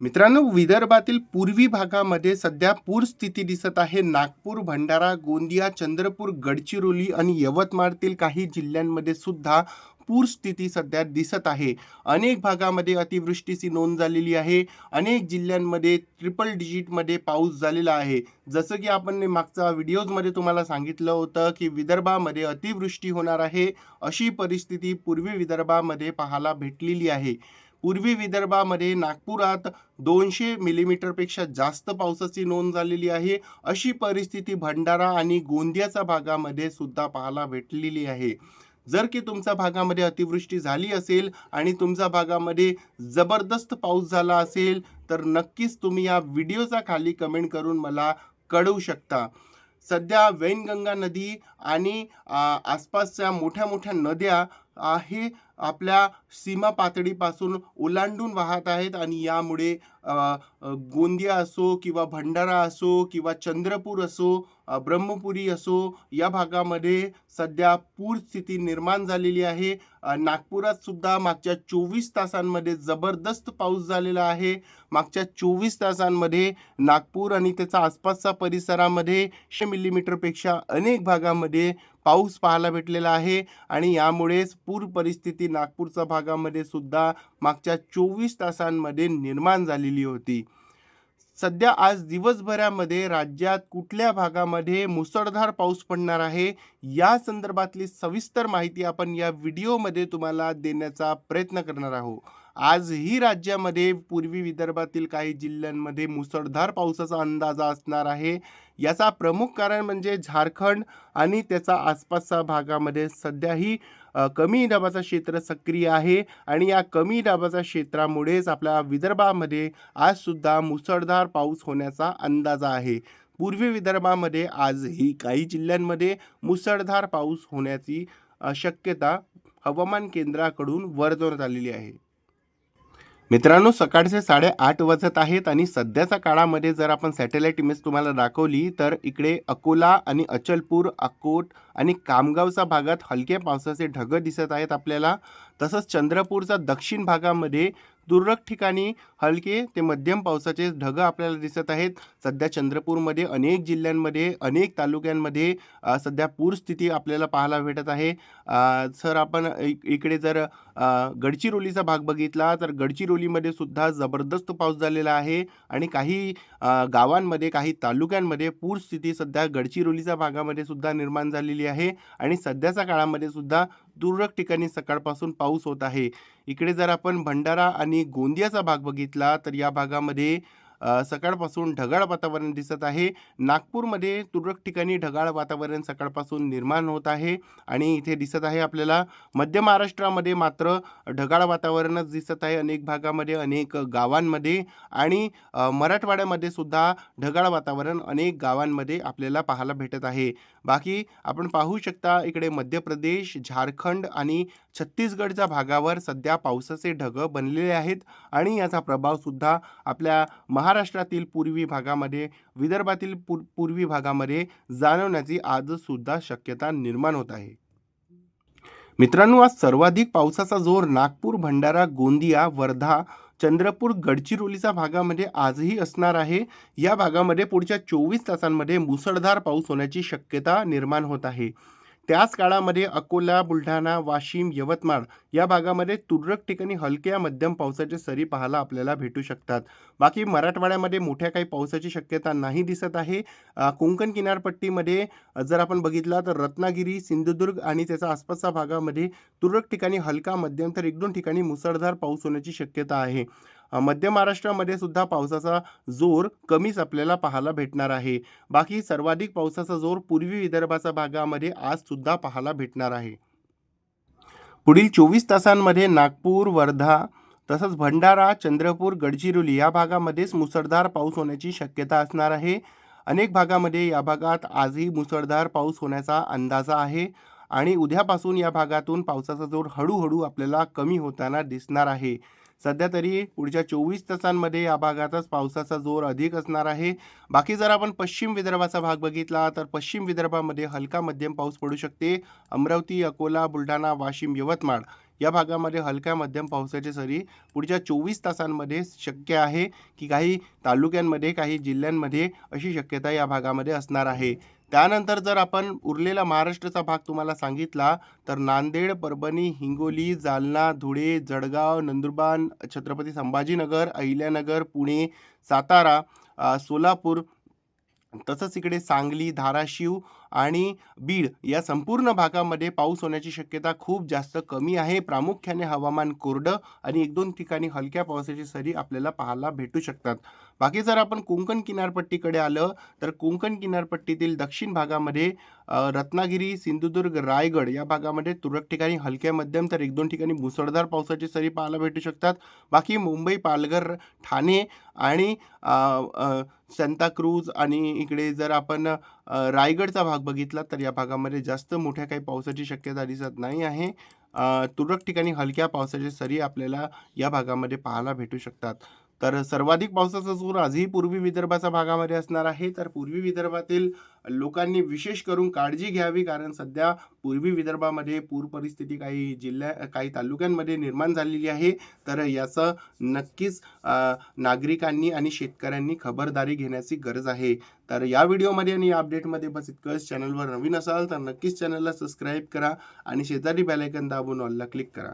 मित्रांनो विदर्भातील पूर्वी भागामध्ये सध्या पूरस्थिती दिसत आहे. नागपूर भंडारा गोंदिया चंद्रपूर गडचिरोली आणि यवतमाळतील काही जिल्ह्यांमध्ये सुद्धा पूरस्थिती सध्या दिसत आहे. अनेक भागामध्ये अतिवृष्टीची नोंद झालेली आहे. अनेक जिल्ह्यांमध्ये ट्रिपल डिजिटमध्ये पाऊस झालेला आहे. जसं की आपण मागच्या व्हिडिओजमध्ये तुम्हाला सांगितलं होतं की विदर्भामध्ये अतिवृष्टी होणार आहे अशी परिस्थिती पूर्वी विदर्भामध्ये पाहायला भेटलेली आहे. पूर्वी विदर्भामध्ये नागपुरात दोनशे मिलीमीटरपेक्षा जास्त पावसाची नोंद झालेली आहे. अशी परिस्थिती भंडारा आणि गोंदियाच्या भागामध्ये सुद्धा पाहायला भेटलेली आहे. जर की तुमच्या भागामध्ये अतिवृष्टी झाली असेल आणि तुमच्या भागामध्ये जबरदस्त पाऊस झाला असेल तर नक्कीच तुम्ही या व्हिडिओचा खाली कमेंट करून मला कळवू शकता. सध्या वैनगंगा नदी आणि आसपासच्या मोठ्या मोठ्या नद्या आहे. आपल्या सीमा पातळीपासून ओलांडून वाहत आहेत आणि यामुळे गोंदिया असो किंवा भंडारा असो किंवा चंद्रपूर असो ब्रह्मपुरी असो या भागामध्ये सध्या पूर स्थिती निर्माण झालेली आहे. नागपुरात सुद्धा मागच्या चोवीस तासांमध्ये जबरदस्त पाऊस झालेला आहे. मागच्या चोवीस तासांमध्ये नागपूर आणि त्याचा आसपासच्या परिसरामध्ये शे मिलीमीटरपेक्षा अनेक भागामध्ये पाऊस पाहायला भेटलेला आहे आणि यामुळेच पूर परिस्थिती नागपूरच्या भागामध्ये सुद्धा मागच्या चोवीस तासांमध्ये निर्माण झालेली होती. सध्या आज दिवसभरामध्ये राज्यात कुठल्या भागामध्ये मुसळधार पाऊस पडणार आहे? या संदर्भातली सविस्तर माहिती आपण या व्हिडिओमध्ये तुम्हाला देण्याचा प्रयत्न करणार आहोत. आजही राज्यामध्ये पूर्वी विदर्भातील काही जिल्ह्यांमध्ये मुसळधार पावसाचा अंदाज असणार आहे. याचा प्रमुख कारण म्हणजे झारखंड आणि त्याचा आसपासच्या भागामध्ये सध्याही कमी दाबाचं क्षेत्र सक्रिय आहे आणि या कमी दाबाच्या क्षेत्रामुळेच आपल्या विदर्भामध्ये आज सुद्धा मुसळधार पाऊस होण्याचा अंदाज आहे. पूर्वी विदर्भामध्ये आजही काही जिल्ह्यांमध्ये मुसळधार पाऊस होण्याची शक्यता हवामान केंद्राकडून वर्तवण्यात आलेली आहे. मित्रांनो सकाळचे साडेआठ वाजत आहेत आणि सध्याच्या काळामध्ये जर आपण सॅटेलाईट इमेज तुम्हाला दाखवली तर इकडे अकोला आणि अचलपूर अकोट आणि कामगावच्या भागात हलक्या पावसाचे ढगं दिसत आहेत आपल्याला. तसंच चंद्रपूरचा दक्षिण भागामध्ये तुरळक ठिकाणी हलके ते मध्यम पावसाचे ढगं आपल्याला दिसत आहेत. सध्या चंद्रपूरमध्ये अनेक जिल्ह्यांमध्ये अनेक तालुक्यांमध्ये सध्या पूरस्थिती आपल्याला पाहायला भेटत आहे. सर आपण इक- इकडे जर गडचिरोलीचा भाग बघितला तर गडचिरोलीमध्ये सुद्धा जबरदस्त पाऊस झालेला आहे आणि काही गावांमध्ये काही तालुक्यांमध्ये पूरस्थिती सध्या गडचिरोलीच्या भागामध्ये सुद्धा निर्माण झालेली आहे. आहे आणि सध्याच्या काळामध्ये सुद्धा तुरळक ठिकाणी सकाळपासून पाऊस होत आहे. इकडे जर आपण भंडारा आणि गोंदियाचा भाग बघितला तर या भागामध्ये सकाळपासून ढगाळ वातावरण दिसत आहे. नागपूरमध्ये तुरळक ठिकाणी ढगाळ वातावरण सकाळपासून निर्माण होत आहे आणि इथे दिसत आहे आपल्याला मध्य महाराष्ट्रामध्ये मात्र ढगाळ वातावरणच दिसत आहे अनेक भागामध्ये अनेक गावांमध्ये आणि मराठवाड्यामध्ये सुद्धा ढगाळ वातावरण अनेक गावांमध्ये आपल्याला पाहायला भेटत आहे. बाकी आपण पाहू शकता इकडे मध्य प्रदेश झारखंड आणि छत्तीसगडच्या भागावर सध्या पावसाचे ढगं बनलेले आहेत आणि याचा प्रभावसुद्धा आपल्या महा महाराष्ट्रातील पूर्वी भागामध्ये विदर्भातील पूर पूर्वी भागामध्ये जाणवण्याची आजसुद्धा शक्यता निर्माण होत आहे. मित्रांनो आज सर्वाधिक पावसाचा जोर नागपूर भंडारा गोंदिया वर्धा चंद्रपूर गडचिरोलीच्या भागामध्ये आजही असणार आहे. या भागामध्ये पुढच्या चोवीस तासांमध्ये मुसळधार पाऊस होण्याची शक्यता निर्माण होत आहे. त्याच काळामध्ये अकोला बुलढाणा वाशिम यवतमाळ या भागामध्ये तुरळक ठिकाणी हलक्या मध्यम पावसाचे सरी पाहायला आपल्याला भेटू शकतात. बाकी मराठवाड्यामध्ये मोठ्या काही पावसाची शक्यता नाही दिसत आहे. कोंकण किनारपट्टीमध्ये जर आपण बघितला तर रत्नागिरी सिंधुदुर्ग आणि त्याच्या आसपासच्या भागामध्ये तुरळक ठिकाणी हलका मध्यम तर एक दोन ठिकाणी मुसळधार पाऊस होण्याची शक्यता आहे. मध्य महाराष्ट्रामध्ये सुद्धा पावसाचा जोर कमीच आपल्याला पाहायला भेटणार आहे. बाकी सर्वाधिक पावसाचा जोर पूर्वी विदर्भाच्या भागामध्ये आज सुद्धा पाहायला भेटणार आहे. पुढील चोवीस तासांमध्ये नागपूर वर्धा तसंच भंडारा चंद्रपूर गडचिरोली या भागामध्येच मुसळधार पाऊस होण्याची शक्यता असणार आहे. अनेक भागामध्ये या भागात आजही मुसळधार पाऊस होण्याचा अंदाजा आहे आणि उद्यापासून या भागातून पावसाचा जोर हळूहळू आपल्याला कमी होताना दिसणार आहे. सध्या तरी पुढच्या चोवीस तासांमध्ये या भागातच पावसाचा जोर अधिक असणार आहे. बाकी जर आपण पश्चिम विदर्भाचा भाग बघितला तर पश्चिम विदर्भामध्ये हलका मध्यम पाऊस पडू शकते. अमरावती अकोला बुलढाणा वाशिम यवतमाळ या भागामध्ये हलक्या मध्यम पावसाची सरी पुढच्या चोवीस तासांमध्ये शक्य आहे की काही तालुक्यांमध्ये काही जिल्ह्यांमध्ये अशी शक्यता या भागामध्ये असणार आहे. त्यानंतर जर आपण उरलेला महाराष्ट्राचा भाग तुम्हाला सांगितला तर नांदेड परभणी हिंगोली जालना धुळे जळगाव नंदुरबार छत्रपती संभाजीनगर अहिल्यानगर पुणे सातारा सोलापूर तसंच इकडे सांगली धाराशिव आणि बीड या संपूर्ण भागामध्ये पाऊस होण्याची शक्यता खूप जास्त कमी आहे. प्रामुख्याने हवामान कोरडं आणि एक दोन ठिकाणी हलक्या पावसाची सरी आपल्याला पाहायला भेटू शकतात. बाकी जर आपण कोंकण किनारपट्टीकडे आलं तर कोंकण किनारपट्टीतील दक्षिण भागामध्ये रत्नागिरी सिंधुदुर्ग रायगड या भागामध्ये तुरळक ठिकाणी हलक्या मध्यम तर एक दोन ठिकाणी मुसळधार पावसाची सरी पाहायला भेटू शकतात. बाकी मुंबई पालघर ठाणे आणि सांताक्रूज आणि इकडे जर आपण रायगडचा भाग बघितला तर या भागामध्ये जास्त मोठ्या काही पावसाची शक्यता दिसत नाही आहे. तुरळक ठिकाणी हलक्या पावसाची सरी आपल्याला या भागामध्ये पाहायला भेटू शकतात. तर सर्वाधिक पावसाचा जोर आजही पूर्वी विदर्भाच्या भागामध्ये असणार आहे. तर पूर्वी विदर्भातील लोकांनी विशेष करून काळजी घ्यावी कारण सध्या पूर्वी विदर्भामध्ये पूर परिस्थिती काही जिल्ह्या काही तालुक्यांमध्ये निर्माण झालेली आहे. तर याचं नक्कीच नागरिकांनी आणि शेतकऱ्यांनी खबरदारी घेण्याची गरज आहे. तर या व्हिडिओमध्ये आणि या अपडेटमध्ये बस इतकंच. चॅनलवर नवीन असाल तर नक्कीच चॅनलला सबस्क्राईब करा आणि शेजारी बेलायकन दाबून ऑलला क्लिक करा.